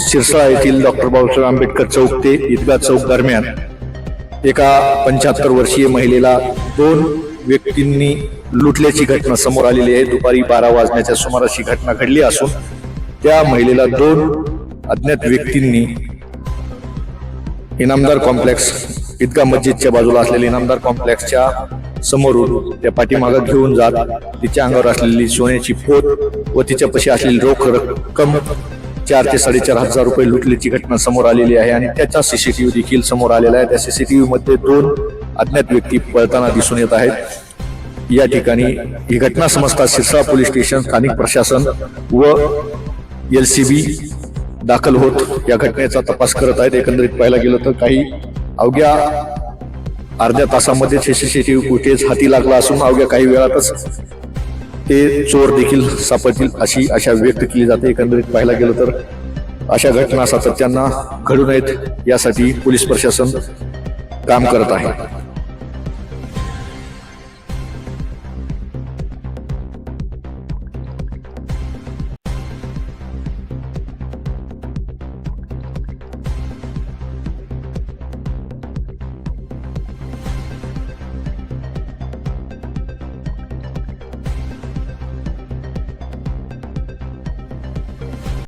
शिरसाळा येथील डॉक्टर बाबासाहेब आंबेडकर चौक ते ईदगा चौक दरम्यान एका पंच्याहत्तर वर्षीय महिलेला दोन व्यक्तींनी लुटल्याची घटना समोर आलेली आहे. दुपारी बारा वाजण्याच्या सुमारास ही घटना घडली असून त्या महिलेला दोन अज्ञात व्यक्तींनी इनामदार कॉम्प्लेक्स ईदगा मस्जिदच्या बाजूला असलेल्या इनामदार कॉम्प्लेक्सच्या समोरून त्या पाठीमागं घेऊन जात तिच्या अंगावर असलेली सोन्याची पोत व तिच्यापाशी असलेली रोख रक्कम चार ते साडेचार हजार रुपये लुटल्याची घटना समोर आलेली आहे आणि त्याचा सीसीटीव्ही देखील समोर आलेला आहे. त्या सीसीटीव्ही मध्ये दोन अज्ञात व्यक्ती पळताना दिसून येत आहेत. या ठिकाणी ही घटना समजता सिरसा पोलीस स्टेशन स्थानिक प्रशासन व एल सी बी दाखल होत या घटनेचा तपास करत आहेत. एकंदरीत पाहायला गेलं तर काही अवघ्या अर्ध्या तासामध्ये सीसीटीव्ही फुटेज हाती लागला असून अवघ्या काही वेळातच ते चोर देखील सापडतील अशी आशा व्यक्त केली जाते. एकंदरीत पाहायला गेलं तर अशा घटना सातत्यांना घडू नयेत यासाठी पोलीस प्रशासन काम करत आहे.